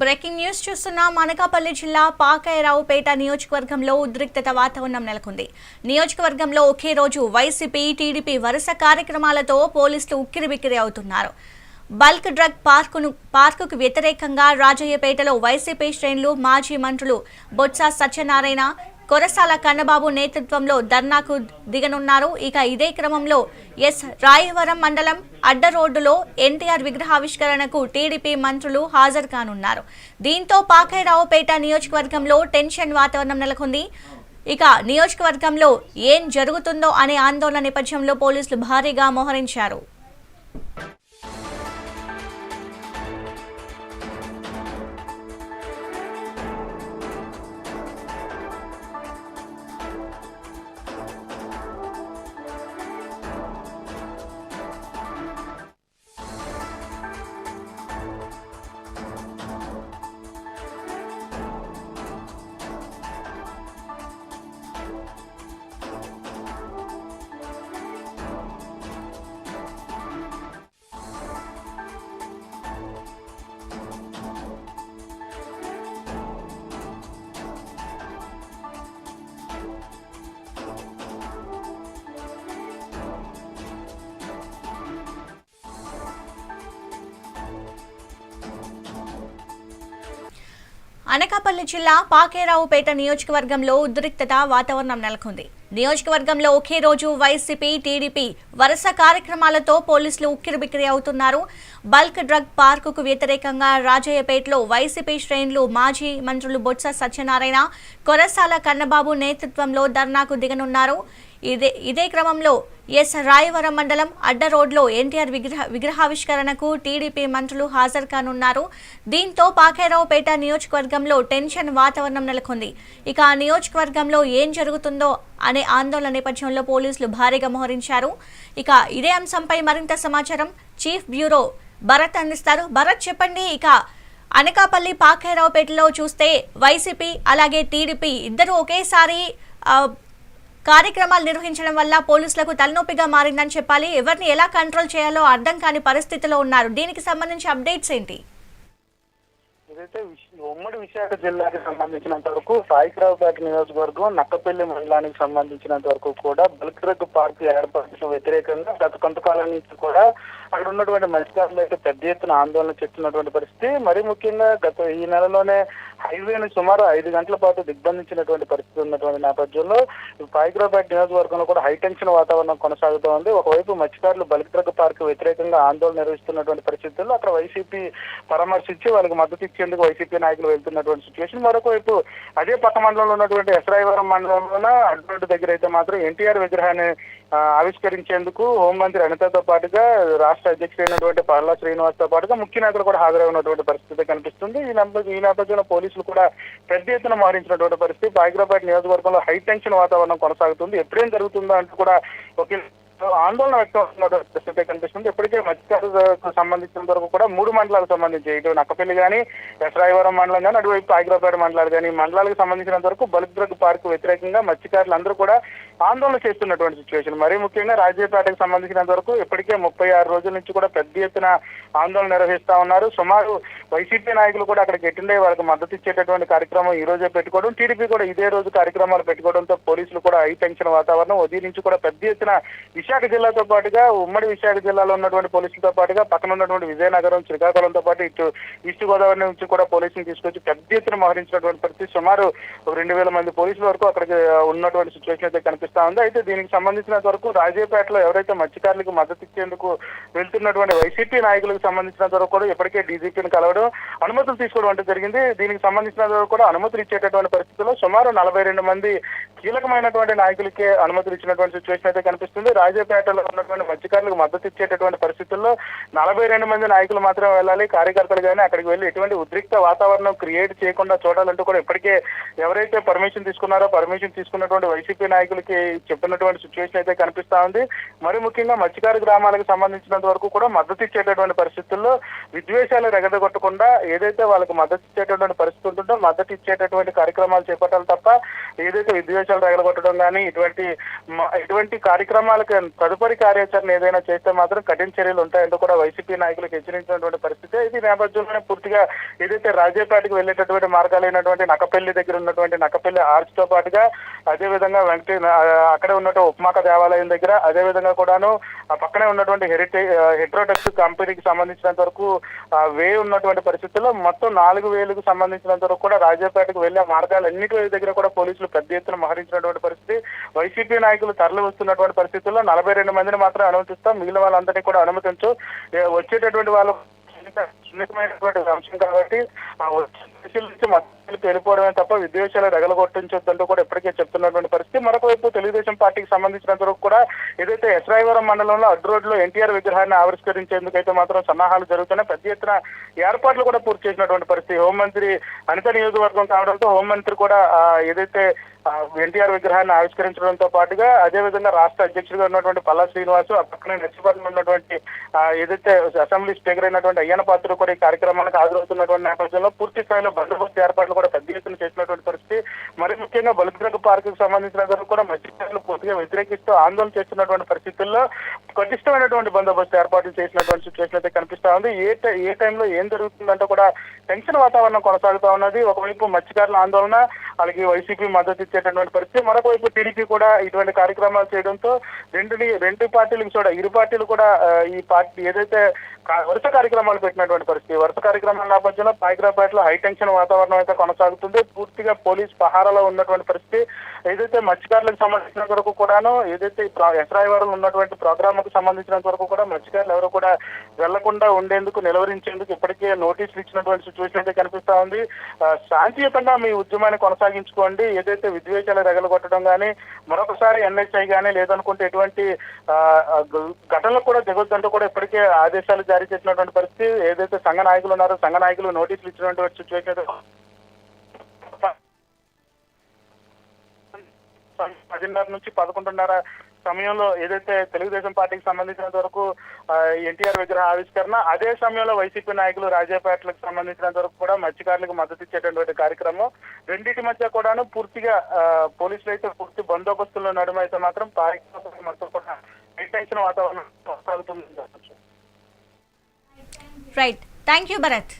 Breaking news చూస్తున్నాం. అనకాపల్లి జిల్లా పాకాయరావుపేట నియోజకవర్గంలో ఉద్రిక్తత వాతావరణం నెలకొంది. నియోజకవర్గంలో ఒకే రోజు వైసీపీ టీడీపీ వరుస కార్యక్రమాలతో పోలీసులు ఉక్కిరిబిక్కిరి అవుతున్నారు. బల్క్ డ్రగ్ పార్కును పార్కుకు వ్యతిరేకంగా రాజయ్యపేటలో వైసీపీ శ్రేణులు మాజీ మంత్రులు బొత్స సత్యనారాయణ కొరసాల కన్నబాబు నేతృత్వంలో ధర్నాకు దిగనున్నారు. ఇక ఇదే క్రమంలో ఎస్ రాయవరం మండలం అడ్డ రోడ్డులో ఎన్టీఆర్ విగ్రహావిష్కరణకు టీడీపీ మంత్రులు హాజరు కానున్నారు. దీంతో పాకాయరావుపేట నియోజకవర్గంలో టెన్షన్ వాతావరణం నెలకొంది. ఇక నియోజకవర్గంలో ఏం జరుగుతుందో అనే ఆందోళన నేపథ్యంలో పోలీసులు భారీగా మోహరించారు. అనకాపల్లి జిల్లా పాకేరావుపేట నియోజకవర్గంలో ఉద్రిక్తత వాతావరణం నెలకొంది. నియోజకవర్గంలో ఒకే రోజు వైసీపీ టీడీపీ వరుస కార్యక్రమాలతో పోలీసులు ఉక్కిరిబిక్కిరి అవుతున్నారు. బల్క్ డ్రగ్ పార్కుకు వ్యతిరేకంగా రాజయ్యపేటలో వైసీపీ శ్రేణులు మాజీ మంత్రులు బొత్స సత్యనారాయణ కొరసాల కన్నబాబు నేతృత్వంలో ధర్నాకు దిగనున్నారు. ఇదే ఇదే క్రమంలో ఎస్ రాయవరం మండలం అడ్డ రోడ్లో ఎన్టీఆర్ విగ్రహ విగ్రహావిష్కరణకు టీడీపీ మంత్రులు హాజరు కానున్నారు. దీంతో పాకేరావుపేట నియోజకవర్గంలో టెన్షన్ వాతావరణం నెలకొంది. ఇక ఆ నియోజకవర్గంలో ఏం జరుగుతుందో అనే ఆందోళన నేపథ్యంలో పోలీసులు భారీగా మోహరించారు. ఇక ఇదే అంశంపై మరింత సమాచారం చీఫ్ బ్యూరో భరత్ అందిస్తారు. భరత్ చెప్పండి ఇక అనకాపల్లి పాకేరావుపేటలో చూస్తే వైసీపీ అలాగే టీడీపీ ఇద్దరు ఒకేసారి కార్యక్రమాలు నిర్వహించడం వల్ల పోలీసులకు తలనొప్పిగా మారిందని చెప్పాలి. ఎవరిని ఎలా కంట్రోల్ చేయాలో అర్థం కాని పరిస్థితిలో ఉన్నారు. దీనికి సంబంధించి అప్డేట్స్ ఏంటి? ఉమ్మడి విశాఖ జిల్లాకి సంబంధించినంత వరకు సాయికరావుపేట నియోజకవర్గం నక్కపల్లి మండలానికి సంబంధించినంత వరకు కూడా బల్క్ డ్రగ్ పార్క్ ఏర్పాటుకు వ్యతిరేకంగా గత కొంతకాలం నుంచి కూడా అక్కడ ఉన్నటువంటి మత్స్యకారులు అయితే పెద్ద ఎత్తున ఆందోళన చేస్తున్నటువంటి పరిస్థితి. మరీ ముఖ్యంగా గత ఈ నెలలోనే హైవేను సుమారు ఐదు గంటల పాటు దిగ్బంధించినటువంటి పరిస్థితి ఉన్నటువంటి నేపథ్యంలో పాయిగ్రాపేట నియోజకవర్గంలో కూడా హైటెన్షన్ వాతావరణం కొనసాగుతూ ఉంది. ఒకవైపు మత్స్యకారులు బల్క్ డ్రగ్ పార్క్ వ్యతిరేకంగా ఆందోళన నిర్వహిస్తున్నటువంటి పరిస్థితుల్లో అక్కడ వైసీపీ పరామర్శించి వాళ్ళకి మద్దతు ఇచ్చేందుకు వైసీపీ నాయకులు వెళ్తున్నటువంటి సిచ్యువేషన్ మరొక అదే పక్క మండలంలో ఉన్నటువంటి ఎస్రాయవరం మండలంలోనూ అడ్డు దగ్గర అయితే మాత్రం ఎన్టీఆర్ విగ్రహాన్ని ఆవిష్కరించేందుకు హోంమంత్రి అనితతో పాటుగా రాష్ట్ర అధ్యక్షుడైనటువంటి పర్లా శ్రీనివాస్తో పాటుగా ముఖ్య నాయకులు కూడా హాజరైనటువంటి పరిస్థితి కనిపిస్తుంది. ఈ ఈ నేపథ్యంలో పోలీసులు కూడా పెద్ద ఎత్తున మోహరించినటువంటి పరిస్థితి. హైదరాబాద్ నియోజకవర్గంలో హై టెన్షన్ వాతావరణం కొనసాగుతుంది. ఎప్పుడేం జరుగుతుందో అంటూ కూడా ఒకే ఆందోళన వ్యక్తం పరిస్థితి కనిపిస్తుంది. ఇప్పటికే మత్స్యకారులకు సంబంధించిన వరకు కూడా మూడు మండలాలకు సంబంధించి ఇటు నక్కపల్లి కానీ ఎస్రాయవరం మండలం కానీ అటువైపు హైదరాబాద్ మండలాలు కానీ మండలాలకు సంబంధించినంత వరకు బల్క్ డ్రగ్ పార్క్ వ్యతిరేకంగా మత్స్యకారులు అందరూ కూడా ఆందోళన చేస్తున్నటువంటి సిచ్యువేషన్ మరీ ముఖ్యంగా రాజీపేటకు సంబంధించినంత వరకు ఇప్పటికే ముప్పై ఆరు రోజుల నుంచి కూడా పెద్ద ఎత్తున ఆందోళన నిర్వహిస్తా ఉన్నారు. సుమారు వైసీపీ నాయకులు కూడా అక్కడికి ఎట్టుండే వాళ్ళకి మద్దతు ఇచ్చేటటువంటి కార్యక్రమం ఈ రోజే పెట్టుకోవడం. టీడీపీ కూడా ఇదే రోజు కార్యక్రమాలు పెట్టుకోవడంతో పోలీసులు కూడా హై టెన్షన్ వాతావరణం. ఉదయం నుంచి కూడా పెద్ద ఎత్తున విశాఖ విశాఖ జిల్లాతో పాటుగా ఉమ్మడి విశాఖ జిల్లాలో ఉన్నటువంటి పోలీసులతో పాటుగా పక్కన ఉన్నటువంటి విజయనగరం శ్రీకాకుళంతో పాటు ఇటు ఈస్ట్ గోదావరి నుంచి కూడా పోలీసులు తీసుకొచ్చి పెద్ద ఎత్తున మోహరించినటువంటి పరిస్థితి సుమారు ఒక రెండు వేల మంది పోలీసుల వరకు అక్కడికి ఉన్నటువంటి సిచ్యువేషన్ అయితే కనిపిస్తా ఉంది. అయితే దీనికి సంబంధించినంత వరకు రాజేపేటలో ఎవరైతే మత్స్యకారులకు మద్దతు ఇచ్చేందుకు వెళ్తున్నటువంటి వైసీపీ నాయకులకు సంబంధించినంత వరకు కూడా ఇప్పటికే డీజీపీని కలవడం అనుమతులు తీసుకోవడం అంటే జరిగింది. దీనికి సంబంధించినంత వరకు కూడా అనుమతులు ఇచ్చేటటువంటి పరిస్థితుల్లో సుమారు నలభై రెండు మంది కీలకమైనటువంటి నాయకులకే అనుమతులు ఇచ్చినటువంటి సిచ్యువేషన్ అయితే కనిపిస్తుంది. రాజాపేటలో ఉన్నటువంటి మత్స్యకారులకు మద్దతు ఇచ్చేటటువంటి పరిస్థితుల్లో నలభై రెండు మంది నాయకులు మాత్రమే వెళ్ళాలి కార్యకర్తలు కానీ అక్కడికి వెళ్ళి ఎటువంటి ఉద్రిక్త వాతావరణం క్రియేట్ చేయకుండా చూడాలంటూ కూడా ఇప్పటికే ఎవరైతే పర్మిషన్ తీసుకున్నారో పర్మిషన్ తీసుకున్నటువంటి వైసీపీ నాయకులకి చెప్పినటువంటి సిచ్యువేషన్ అయితే కనిపిస్తా ఉంది. మరి ముఖ్యంగా మత్స్యకారు గ్రామాలకు సంబంధించినంత వరకు కూడా మద్దతు ఇచ్చేటటువంటి పరిస్థితుల్లో విద్వేషాలు రెగదగొట్టకుండా ఏదైతే వాళ్ళకి మద్దతు ఇచ్చేటటువంటి పరిస్థితి ఉంటుందో మద్దతు ఇచ్చేటటువంటి కార్యక్రమాలు చేపట్టాలి తప్ప ఏదైతే విద్వేషాలు రగలగొట్టడం కానీ ఇటువంటి ఇటువంటి కార్యక్రమాలకు తదుపరి కార్యాచరణ ఏదైనా చేస్తే మాత్రం కఠిన చర్యలు ఉంటాయంటూ కూడా వైసీపీ నాయకులకు హెచ్చరించినటువంటి పరిస్థితి. ఇది నేపథ్యంలోనే పూర్తిగా ఏదైతే రాజేపేటకు వెళ్ళేటటువంటి మార్గాలైనటువంటి నక్కపల్లి దగ్గర ఉన్నటువంటి నక్కపల్లి ఆర్చ్తో పాటుగా అదే విధంగా వెంకటే అక్కడే ఉన్నటువంటి ఉప్మాక దేవాలయం దగ్గర అదేవిధంగా కూడాను ఆ పక్కనే ఉన్నటువంటి హెరిటేజ్ హెట్రోటెక్స్ కంపెనీకి సంబంధించినంత వరకు వే ఉన్నటువంటి పరిస్థితుల్లో మొత్తం నాలుగు వేలకు సంబంధించినంత వరకు కూడా రాజాపేటకు వెళ్ళే మార్గాలన్నిటి దగ్గర కూడా పోలీసులు పెద్ద ఎత్తున మహరించినటువంటి పరిస్థితి. వైసీపీ నాయకులు తరలి వస్తున్నటువంటి పరిస్థితుల్లో నలభై రెండు మందిని మాత్రం అనుమతిస్తాం. మిగిలిన వాళ్ళందరినీ కూడా అనుమతించు. వచ్చేటటువంటి వాళ్ళు సున్నితమైనటువంటి అంశం కాబట్టి ఆ వచ్చే దేశాల నుంచి వెళ్ళిపోవడమే తప్ప విద్వేషాలు రగలగొట్టించొద్దంటూ కూడా ఇప్పటికే చెప్తున్నటువంటి పరిస్థితి. మరొక వైపు తెలుగుదేశం పార్టీకి సంబంధించినంత వరకు కూడా ఏదైతే ఎస్రాయవరం మండలంలో అడ్డు రోడ్లో ఎన్టీఆర్ విగ్రహాన్ని ఆవిష్కరించేందుకు అయితే మాత్రం సన్నాహాలు జరుగుతున్నాయి. పెద్ద ఎత్తున ఏర్పాట్లు కూడా పూర్తి చేసినటువంటి పరిస్థితి. హోంమంత్రి అనిత నియోజకవర్గం కావడంతో హోంమంత్రి కూడా ఏదైతే ఎన్టీఆర్ విగ్రహాన్ని ఆవిష్కరించడంతో పాటుగా అదే విధంగా రాష్ట్ర అధ్యక్షుడిగా ఉన్నటువంటి పల్లా శ్రీనివాసు ఆ పక్కనే నర్సిపట్నం ఉన్నటువంటి ఏదైతే అసెంబ్లీ స్పీకర్ అయినటువంటి అయ్యన పాత్ర కూడా ఈ కార్యక్రమానికి హాజరవుతున్నటువంటి నేపథ్యంలో పూర్తి స్థాయిలో బందోబస్తు ఏర్పాట్లు కూడా పెద్ద ఎత్తున చేసినటువంటి పరిస్థితి. మరి ముఖ్యంగా బలుద్రగ పార్క్కు సంబంధించిన కూడా మత్స్యకారులు పూర్తిగా వ్యతిరేకిస్తూ ఆందోళన చేస్తున్నటువంటి పరిస్థితుల్లో పటిష్టమైనటువంటి బందోబస్తు ఏర్పాట్లు చేసినటువంటి సిచ్యువేషన్ అయితే కనిపిస్తా ఉంది. ఏ టై- ఏ టైంలో ఏం జరుగుతుందంటే కూడా టెన్షన్ వాతావరణం కొనసాగుతా ఉన్నది. ఒకవైపు మత్స్యకారుల ఆందోళన అలాగే వైసీపీ మద్దతు ఇచ్చేటటువంటి పరిస్థితి. మరొక వైపు టీడీపీ కూడా ఇటువంటి కార్యక్రమాలు చేయడంతో రెండుని రెండు పార్టీలకు కూడా ఇరు పార్టీలు కూడా ఈ పార్టీ ఏదైతే వరుస కార్యక్రమాలు పెట్టినటువంటి పరిస్థితి. వరుస కార్యక్రమాల నేపథ్యంలో పాయిగ్రాపేటలో హై టెన్షన్ వాతావరణం అయితే కొనసాగుతుంది. పూర్తిగా పోలీస్ పహారాలో ఉన్నటువంటి పరిస్థితి ఏదైతే మత్స్యకారులకు సంబంధించిన వరకు కూడాను ఏదైతే ఎస్రాయవారం ఉన్నటువంటి ప్రోగ్రామ్కు సంబంధించినంత వరకు కూడా మత్స్యకారులు ఎవరు కూడా వెళ్ళకుండా ఉండేందుకు నిలవరించేందుకు ఇప్పటికే నోటీసులు ఇచ్చినటువంటి సిచ్యువేషన్ అయితే కనిపిస్తా ఉంది. శాంతియుతంగా మీ ఉద్యమాన్ని కొనసాగించుకోండి. ఏదైతే విద్వేషాలు రెగలగొట్టడం కానీ మరొకసారి ఎన్హెచ్ఐ కానీ లేదనుకుంటే ఎటువంటి ఘటనలు కూడా దిగొద్దంటూ కూడా ఇప్పటికే ఆదేశాలు జారీ చేసినటువంటి పరిస్థితి. ఏదైతే సంఘ నాయకులు ఉన్నారో సంఘ నాయకులు నోటీసులు ఇచ్చినటువంటి సిచ్యువేషన్ పదిన్నర నుంచి పదకొండున్నర సమయంలో ఏదైతే తెలుగుదేశం పార్టీకి సంబంధించినంత వరకు ఎన్టీఆర్ విగ్రహ ఆవిష్కరణ అదే సమయంలో వైసీపీ నాయకులు రాజాపేటలకు సంబంధించినంత వరకు కూడా మత్స్యకారులకు మద్దతు ఇచ్చేటటువంటి కార్యక్రమం. రెండింటి మధ్య కూడాను పూర్తిగా పోలీసులు అయితే పూర్తి బందోబస్తుల నడుమ అయితే మాత్రం పారిశ్రామిక మొత్తం కూడా టెన్షన్ వాతావరణం కొనసాగుతుంది. Right thank you Bharat